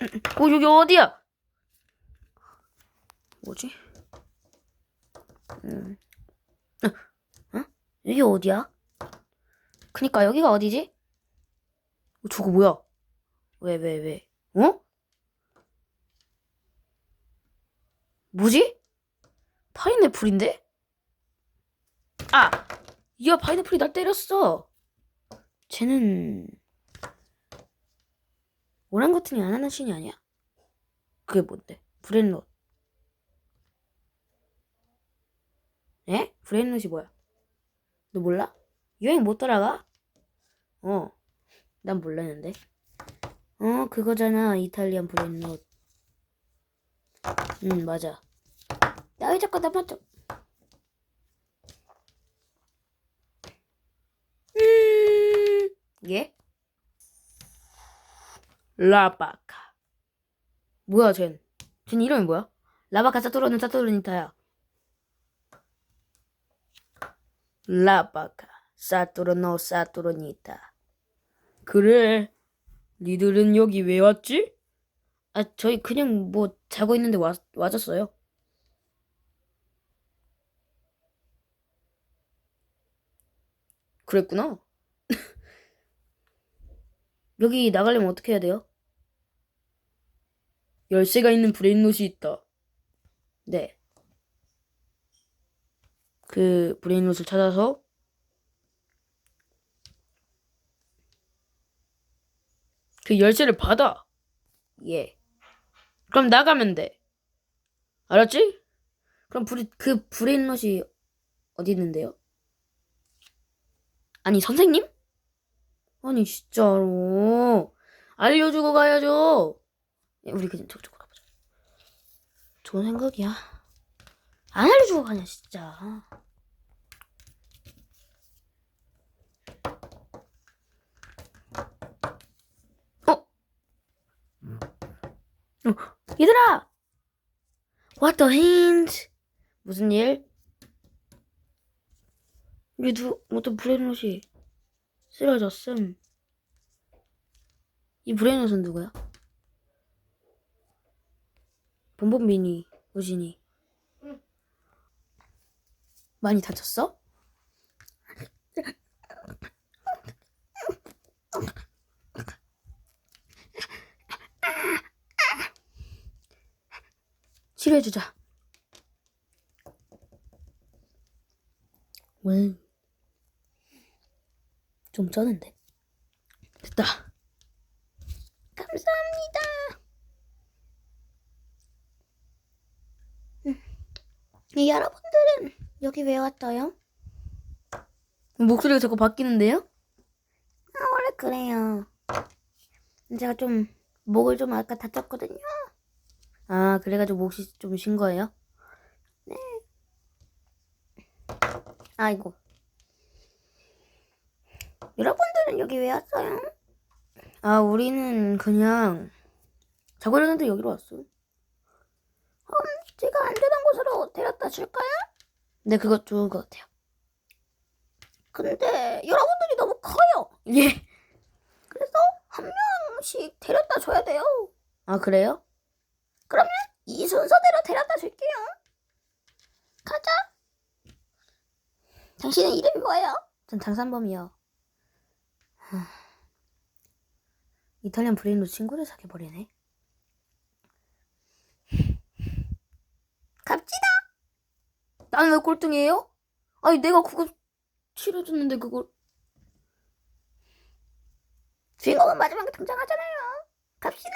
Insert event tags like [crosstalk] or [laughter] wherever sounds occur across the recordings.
어, 여기 어디야? 뭐지? 음. 어? 어? 여기 어디야? 그니까 여기가 어디지? 어, 저거 뭐야? 왜, 왜, 왜? 어? 뭐지? 파인애플인데? 아! 야, 파인애플이 날 때렸어. 쟤는 오랑우탄이 아나나신이 아니야? 그게 뭔데? 브랜롯. 에? 브랜롯이 뭐야? 너 몰라? 여행 못 따라가? 어. 난 몰랐는데. 어, 그거잖아. 이탈리안 브랜롯. 응, 맞아. 나왜 자꾸 나만 좀. 음, 예? 라바카. 뭐야, 쟨? 쟨 이름이 뭐야? 라바카 사토르는 사토르니타야. 라바카 사토르노 사토르니타. 그래. 니들은 여기 왜 왔지? 아, 저희 그냥 뭐 자고 있는데 와, 와줬어요. 그랬구나. [laughs] 여기 나가려면 어떻게 해야 돼요? 열쇠가 있는 브레인롯이 있다. 네. 그 브레인롯을 찾아서 그 열쇠를 받아. 예. 그럼 나가면 돼. 알았지? 그럼 브레, 그 브레인롯이 어디 있는데요? 아니 선생님? 아니 진짜로 알려주고 가야죠. 예, 우리 그냥 저쪽으로 가보자. 좋은 생각이야. 안 알려주고 가냐 진짜. 어? 어, 얘들아! What the hint? 무슨 일? 우리 누, 어떤 브레인롯이 쓰러졌음. 이 브레인롯은 누구야? 본본민이, 우진이. 많이 다쳤어? 치료해주자. 왜? 좀 쩌는데. 됐다. 음. 여러분들은 여기 왜 왔어요? 목소리가 자꾸 바뀌는데요? 아, 원래 그래요. 제가 좀 목을 좀 아까 다쳤거든요. 아, 그래가지고 목이 좀 쉰 거예요? 네. 아이고. 여러분들은 여기 왜 왔어요? 아, 우리는 그냥 자고 일어났는데 여기로 왔어. 음, 제가 안전한 곳으로 데려다 줄까요? 네, 그거 좋은 것 같아요. 근데 여러분들이 너무 커요. 예. 그래서 한 명씩 데려다 줘야 돼요. 아, 그래요? 그러면 이 순서대로 데려다 줄게요. 가자. 당신의 이름이 뭐예요? 전 장산범이요. 하... 이탈리안 브레인로 친구를 사귀어버리네. 갑시다. 나는 왜 꼴등이에요? 아니 내가 그거 치료해줬는데 그걸 주인공은 마지막에 등장하잖아요. 갑시다.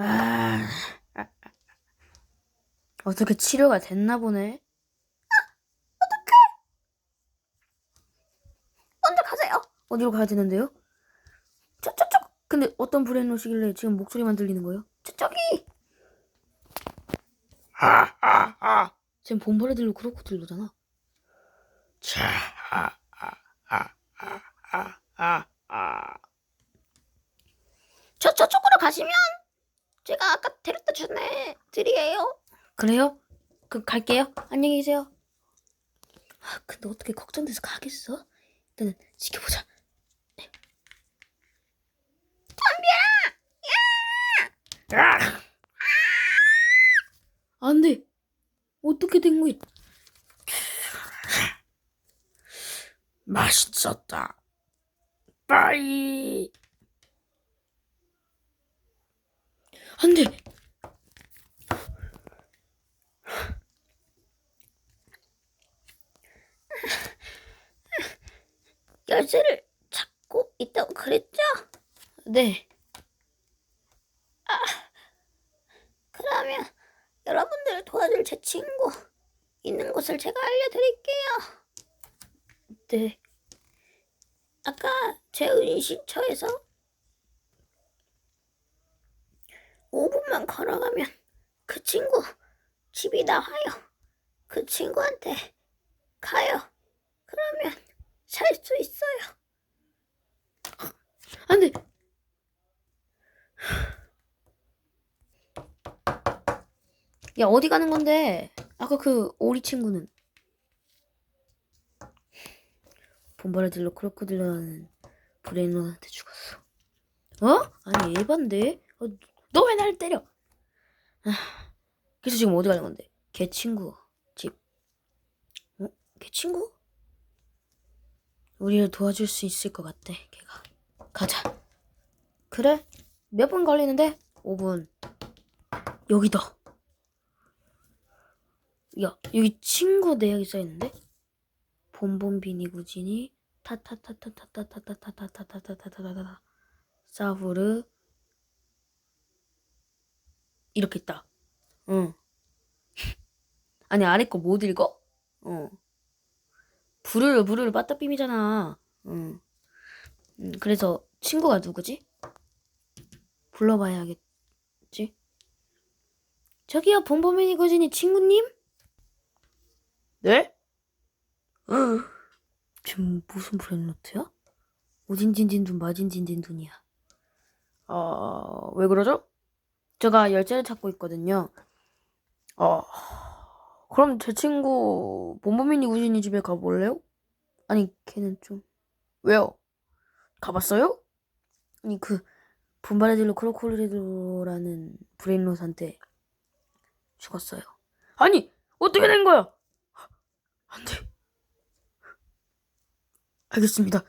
아, 어떻게 치료가 됐나 보네. 먼저 가세요. 어디로 가야 되는데요? 저, 저쪽. 근데 어떤 브레인롯이길래 지금 목소리만 들리는 거예요? 저쪽이. 하하하. 지금 본벌레들로 그렇고 들리잖아. 자, 하하하하하하. 저, 저쪽으로 가시면 제가 아까 데려다 준애 드리게요. 그래요? 그 갈게요. 안녕히 계세요. 아, 근데 어떻게 걱정돼서 가겠어? 일단은 지켜보자. 아! 안 돼. 어떻게 된 거야? 맛있었다. 빠이. 안 돼. 열쇠를 찾고 있다고 그랬죠? 네. 아, 그러면 여러분들을 도와줄 제 친구 있는 곳을 제가 알려드릴게요. 네. 아까 제 은신처에서 5분만 걸어가면 그 친구 집이 나와요. 그 친구한테 가요. 그러면 살 수 있어요. 안 돼. 야, 어디 가는 건데? 아까 그 오리 친구는 본바라딜로 크로코딜러라는 브레인런한테 죽었어. 어? 아니 에반데? 어, 너왜 나를 때려? 아, 그래서 지금 어디 가는 건데? 걔 친구 집. 어? 걔 친구? 우리를 도와줄 수 있을 것 같대. 걔가. 가자. 그래? 몇 분 걸리는데? 5분. 여기다. 야, 여기 친구 내역이 써 있는데? 봄봄비니 구진이 타타타타타타타타타타타타타타타타 사브르 이렇게 있다. 응. 아니 아래 거 못 읽어? 어. 부르르 부르르 빠따빔이잖아. 응. 음, 그래서 친구가 누구지? 불러봐야겠지. 저기요 봄봄비니구진이 친구님? 네? 지금 무슨 브레인노트야? 오진진진둔 마진진진둔이야. 어, 왜 그러죠? 제가 열쇠를 찾고 있거든요. 어, 그럼 제 친구 본보민이 우진이 집에 가볼래요? 아니 걔는 좀 왜요? 가봤어요? 아니 그 분바레딜로 크로콜리드로라는 브레인롯한테 죽었어요. 아니, 어떻게 된 거야? 안 돼. 알겠습니다.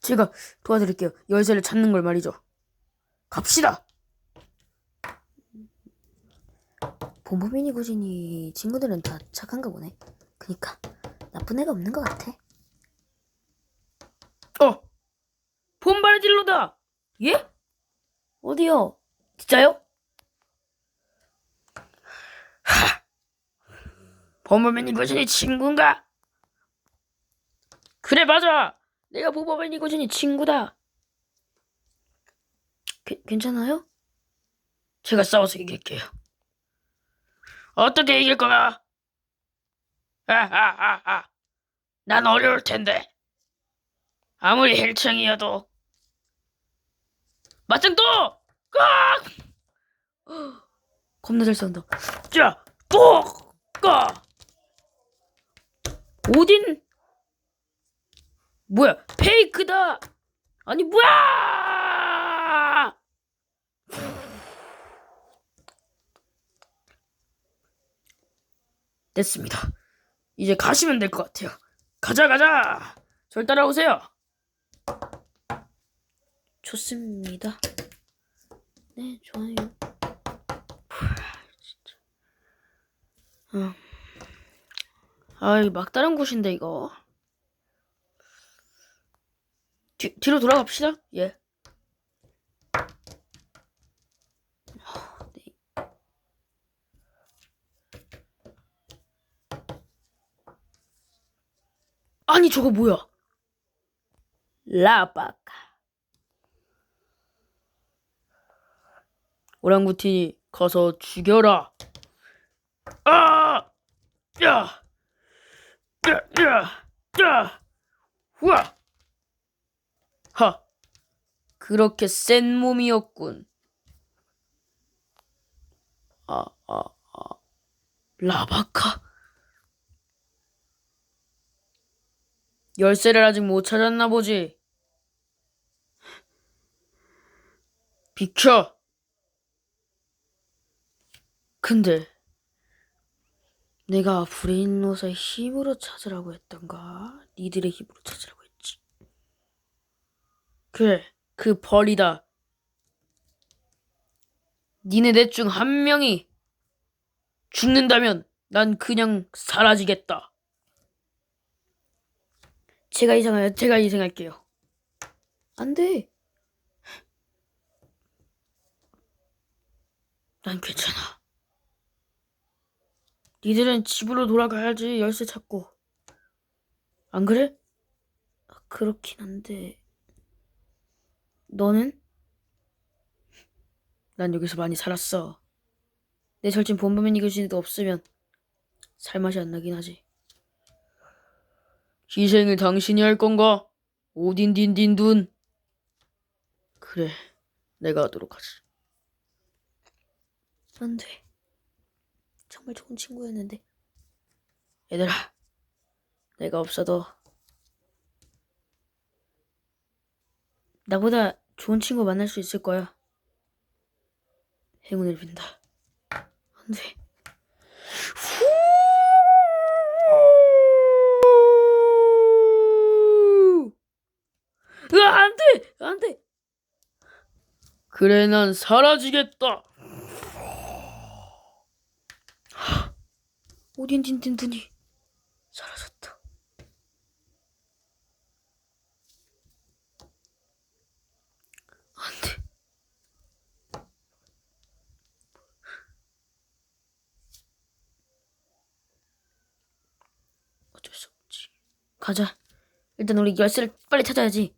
제가 도와드릴게요. 열쇠를 찾는 걸 말이죠. 갑시다. 본보미니 구진이 친구들은 다 착한가 보네. 그니까 나쁜 애가 없는 것 같아. 어, 봄바르딜로다. 예? 어디요? 진짜요? 범범맨 이 고진이 친구인가? 그래 맞아. 내가 범범맨 이 고진이 친구다. 게, 괜찮아요? 제가 싸워서 이길게요. 어떻게 이길 거야? 하하하하. 난 어려울 텐데. 아무리 헬창이어도. 맞짱 또! 꽉! [gasps] 겁나 잘 싸운다. 자, 또! 까! 오딘? 뭐야, 페이크다! 아니, 뭐야! 됐습니다. 이제 가시면 될 것 같아요. 가자, 가자! 절 따라오세요. 좋습니다. 네, 좋아요. 어. 아, 이 막다른 곳인데, 이거. 뒤, 뒤로 돌아갑시다. 예. 네. 아니, 저거 뭐야? 라바카. 오랑구틴이 가서 죽여라. 아! 야! 우와! 하! 그렇게 센 몸이었군. 아, 아, 아. 라바카? 열쇠를 아직 못 찾았나 보지. 비켜. 근데 내가 브레인롯의 힘으로 찾으라고 했던가? 니들의 힘으로 찾으라고 했지. 그래, 그 벌이다. 니네 넷 중 한 명이 죽는다면 난 그냥 사라지겠다. 제가 이상해요. 제가 이상할게요. 안 돼. 난 괜찮아. 니들은 집으로 돌아가야지 열쇠 찾고. 안 그래? 아, 그렇긴 한데. 너는? 난 여기서 많이 살았어. 내 절친 본보면 이길 수 있는 도 없으면 살맛이 안 나긴 하지. 희생을 당신이 할 건가? 오딘딘딘둔. 그래, 내가 하도록 하지. 안 돼. 정말 좋은 친구였는데. 얘들아, 내가 없어도 나보다 좋은 친구 만날 수 있을 거야. 행운을 빈다. 안 돼. 안 돼! 안 돼! 그래, 난 사라지겠다. 오딘딘딘 눈이 사라졌다. 안 돼. 어쩔 수 없지. 가자. 일단 우리 열쇠를 빨리 찾아야지.